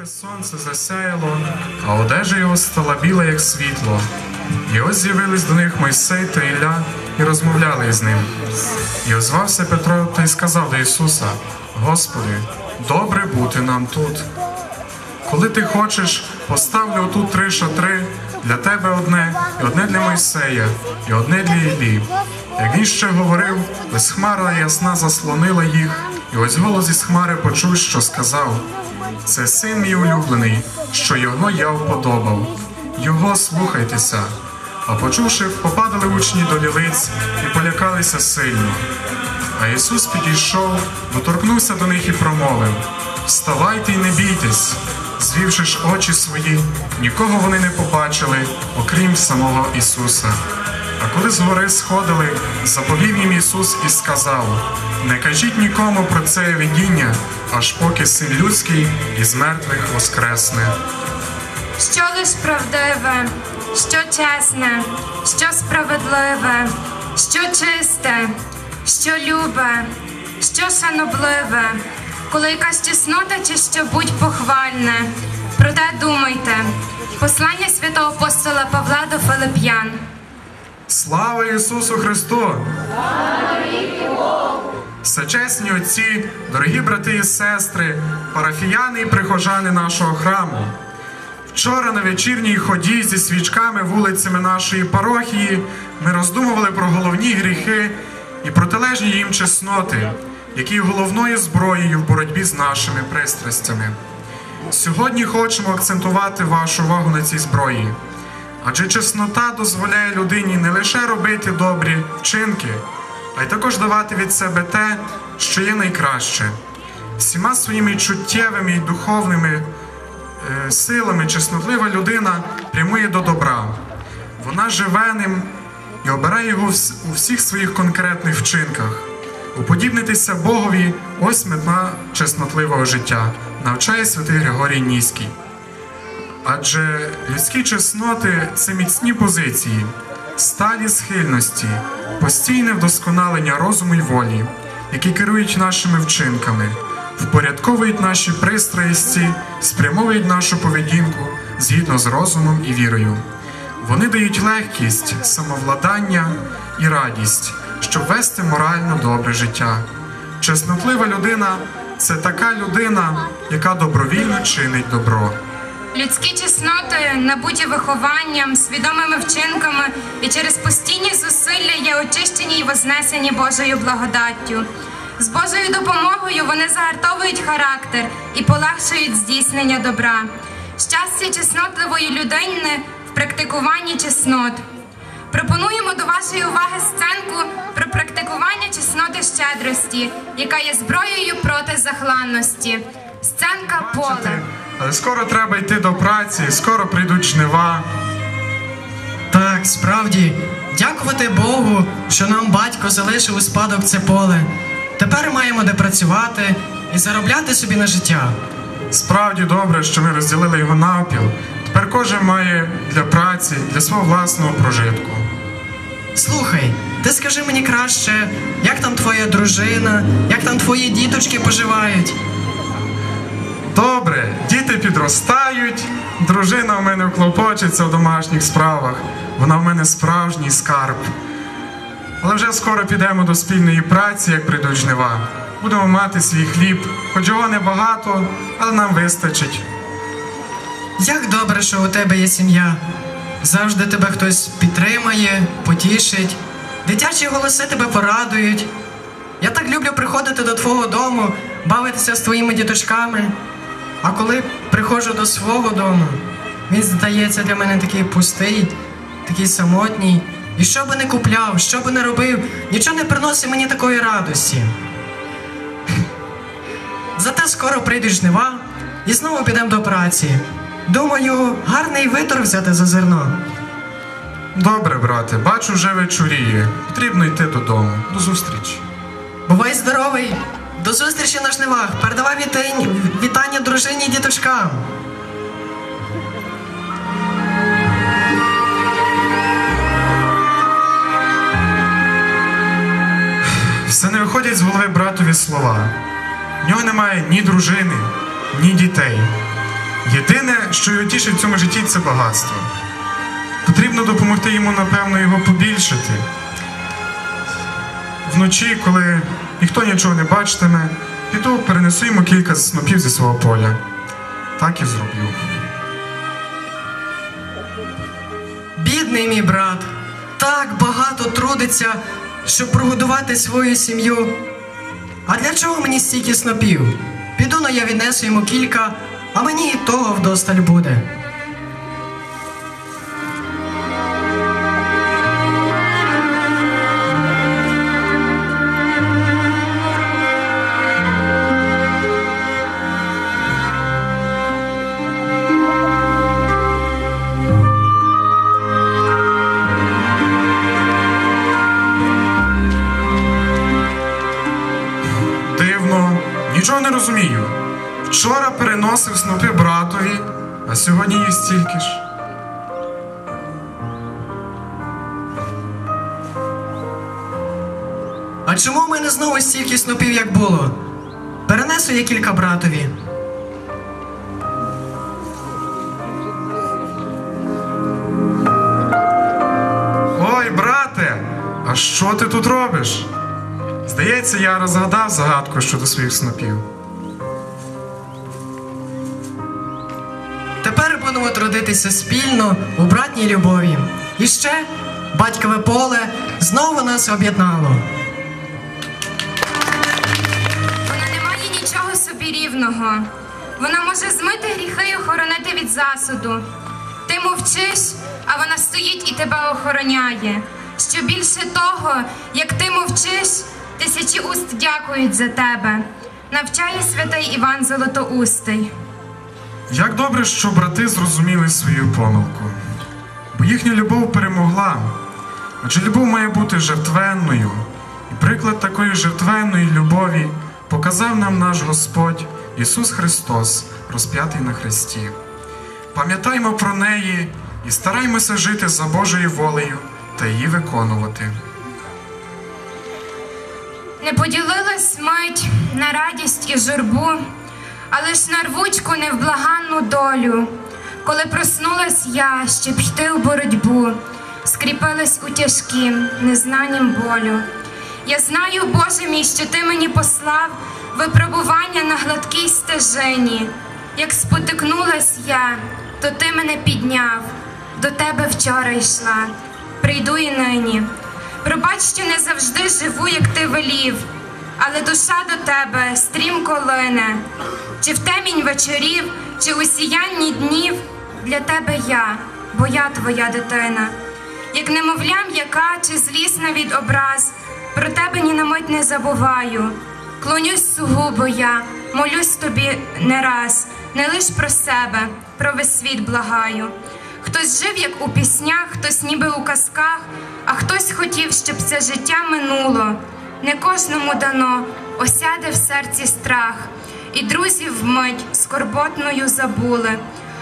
Яке сонце засяяло, а одежа його стала біла, як світло. І ось з'явились до них Мойсей та Ілля і розмовляли із ним. І озвався Петро та й сказав до Ісуса: Господи, добре бути нам тут. Коли ти хочеш, поставлю отут три шатри, для тебе одне, і одне для Мойсея, і одне для Іллі. Як він ще говорив, ось хмара ясна заслонила їх, і ось голос із хмари почув, що сказав: Це син мій улюблений, що його я вподобав. Його слухайтеся. А почувши, попадали учні до лілиць і полякалися сильно. А Ісус підійшов, доторкнувся до них і промовив: Вставайте й не бійтесь. Звівши ж очі свої, нікого вони не побачили, окрім самого Ісуса. А коли з гори сходили, заповів їм Ісус і сказав: Не кажіть нікому про це видіння, аж поки син людський із мертвих воскресне. Що лиш правдиве, що чесне, що справедливе, що чисте, що любе, що шанобливе, коли якась чеснота чи що будь похвальне. Проте думайте. Послання святого апостола Павла до Филип'ян. Слава Ісусу Христу! Всечесні отці, дорогі брати і сестри, парафіяни і прихожани нашого храму. Вчора на вечірній ході зі свічками вулицями нашої парохії ми роздумували про головні гріхи і протилежні їм чесноти, які є головною зброєю в боротьбі з нашими пристрастями. Сьогодні хочемо акцентувати вашу увагу на цій зброї. Адже чеснота дозволяє людині не лише робити добрі вчинки, а й також давати від себе те, що є найкраще. Всіма своїми чуттєвими і духовними е, силами чеснотлива людина прямує до добра. Вона живе ним і обирає його у всіх своїх конкретних вчинках. Уподібнитися Богові ось мета чеснотливого життя, навчає святий Григорій Ніський. Адже людські чесноти це міцні позиції, сталі схильності, постійне вдосконалення розуму й волі, які керують нашими вчинками, впорядковують наші пристрасті, спрямовують нашу поведінку згідно з розумом і вірою. Вони дають легкість, самовладання і радість, щоб вести морально добре життя. Чеснотлива людина це така людина, яка добровільно чинить добро. Людські чесноти, набуті вихованням, свідомими вчинками і через постійні зусилля є очищені й вознесені Божою благодаттю. З Божою допомогою вони загартовують характер і полегшують здійснення добра. Щастя чеснотливої людини в практикуванні чеснот. Пропонуємо до вашої уваги сценку про практикування чесноти щедрості, яка є зброєю проти захланності. Сценка поле. Але скоро треба йти до праці, скоро прийдуть жнива. Так, справді, дякувати Богу, що нам батько залишив у спадок це поле. Тепер маємо де працювати і заробляти собі на життя. Справді добре, що ми розділили його навпіл. Тепер кожен має для праці, для свого власного прожитку. Слухай, ти скажи мені краще, як там твоя дружина, як там твої діточки поживають? Добре, діти підростають, дружина в мене клопочеться в домашніх справах. Вона в мене справжній скарб. Але вже скоро підемо до спільної праці, як прийдуть жнива. Будемо мати свій хліб, хоч його небагато, але нам вистачить. Як добре, що у тебе є сім'я. Завжди тебе хтось підтримає, потішить. Дитячі голоси тебе порадують. Я так люблю приходити до твого дому, бавитися з твоїми діточками. А коли приходжу до свого дому, він здається для мене такий пустий, такий самотній. І що би не купляв, що би не робив, нічого не приносить мені такої радості. Зате скоро прийдуть жнива і знову підемо до праці. Думаю, гарний виторг взяти за зерно. Добре, брате, бачу, вже вечоріє. Потрібно йти додому. До зустрічі. Бувай здоровий! До зустрічі на жнивах! Передавай вітання дружині і діточкам! Все не виходять з голови братові слова. В нього немає ні дружини, ні дітей. Єдине, що його тішить в цьому житті, це багатство. Потрібно допомогти йому, напевно, його побільшити. Вночі, коли ніхто нічого не бачитиме, піду перенесу йому кілька снопів зі свого поля. Так і зроблю. Бідний мій брат, так багато трудиться, щоб прогодувати свою сім'ю. А для чого мені стільки снопів? Піду но я віднесу йому кілька, а мені і того вдосталь буде. Розумію. Вчора переносив снопи братові, а сьогодні їх стільки ж. А чому в мене знову стільки снопів, як було? Перенесу я кілька братові. Ой, брате, а що ти тут робиш? Здається, я розгадав загадку щодо своїх снопів. Трудитися спільно у братній любові. І ще батькове поле знову нас об'єднало. Вона не має нічого собі рівного. Вона може змити гріхи і охоронити від засуду. Ти мовчиш, а вона стоїть і тебе охороняє. Що більше того, як ти мовчиш, тисячі уст дякують за тебе. Навчає святий Іван Золотоустий. Як добре, що брати зрозуміли свою помилку, бо їхня любов перемогла. Адже любов має бути жертвенною, і приклад такої жертвенної любові показав нам наш Господь Ісус Христос, розп'ятий на Христі. Пам'ятаймо про неї і стараймося жити за Божою волею та її виконувати. Не поділилась мить на радість і журбу, а лиш на рвучку невблаганну долю. Коли проснулась я, щоб йти у боротьбу, скріпилась у тяжкім, незнанім болю. Я знаю, Боже мій, що ти мені послав випробування на гладкій стежині. Як спотикнулась я, то ти мене підняв, до тебе вчора йшла, прийду і нині. Пробач, що не завжди живу, як ти велів, але душа до тебе стрімко лине. Чи в темінь вечорів, чи у сіянні днів для тебе я, бо я твоя дитина. Як немовлям, яка чи злісна від образ, про тебе ні на мить не забуваю. Клонюсь сугубо я, молюсь тобі не раз, не лиш про себе, про весь світ благаю. Хтось жив, як у піснях, хтось ніби у казках, а хтось хотів, щоб це життя минуло. Не кожному дано осяде в серці страх, і друзів вмить скорботною забули.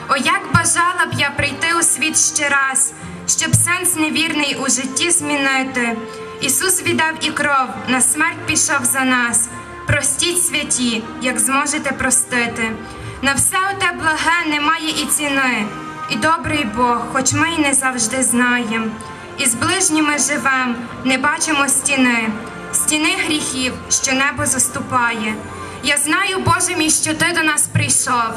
О, як бажала б я прийти у світ ще раз, щоб сенс невірний у житті змінити. Ісус віддав і кров, на смерть пішов за нас. Простіть святі, як зможете простити. На все оте благе немає і ціни, і добрий Бог, хоч ми й не завжди знаєм. І з ближніми живем, не бачимо стіни, стіни гріхів, що небо заступає. Я знаю, Боже мій, що ти до нас прийшов,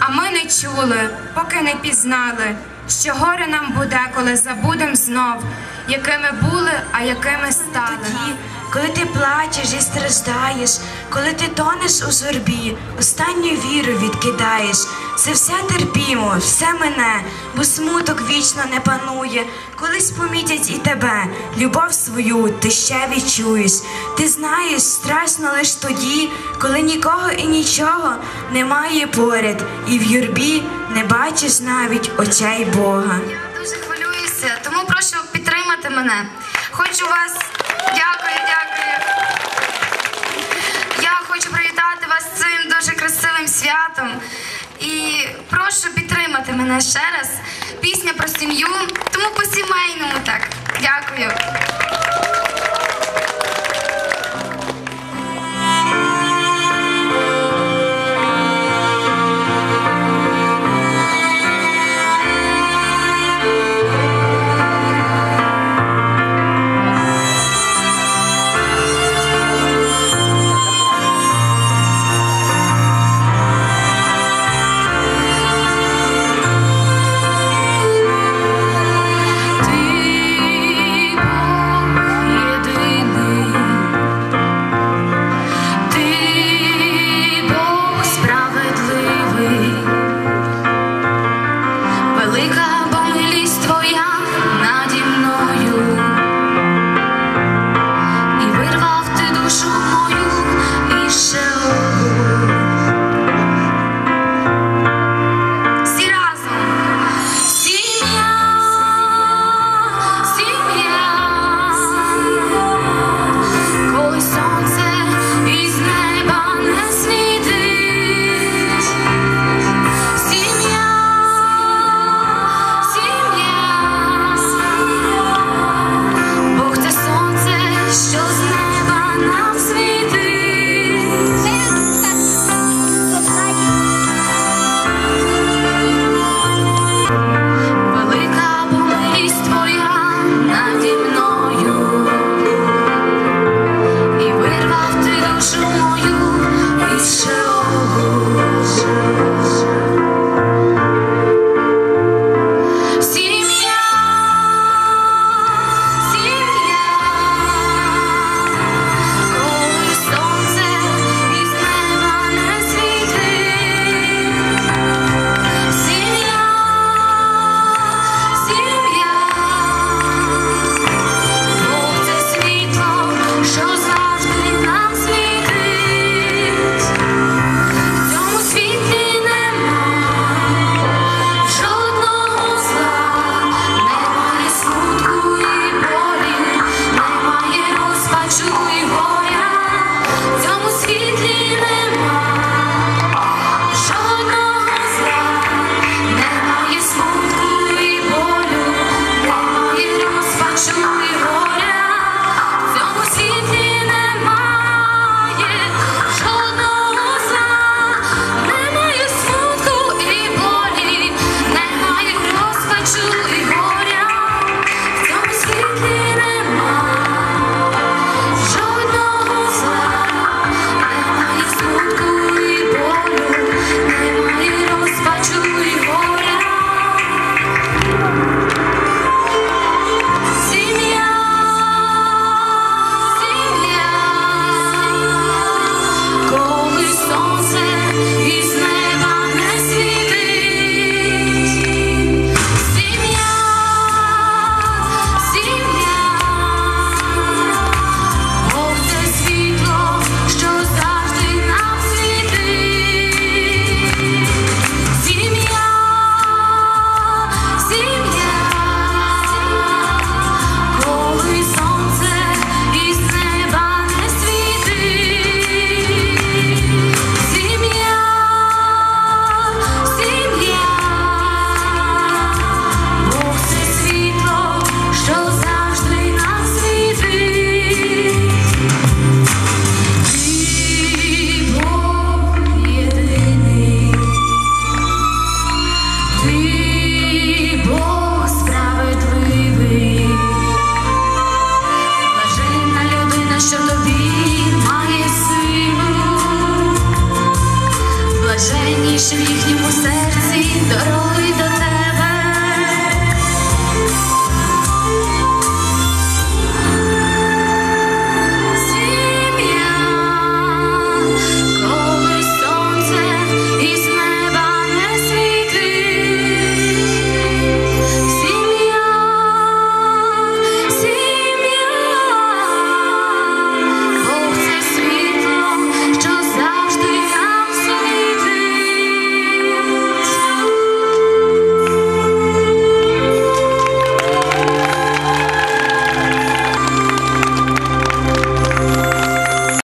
а ми не чули, поки не пізнали, що горе нам буде, коли забудем знов, якими були, а якими стали. Коли ти плачеш і страждаєш, коли ти тонеш у журбі, останню віру відкидаєш, це все терпімо, все мене, бо смуток вічно не панує. Колись помітять і тебе, любов свою ти ще відчуєш. Ти знаєш, страшно лиш тоді, коли нікого і нічого немає поряд, і в юрбі не бачиш навіть очей Бога. Я дуже хвилююся, тому прошу підтримати мене. Хочу вас. Дякую, дякую. Я хочу привітати вас з цим дуже красивим святом. Прошу підтримати мене ще раз. Пісня про сім'ю, тому по-сімейному так. Дякую.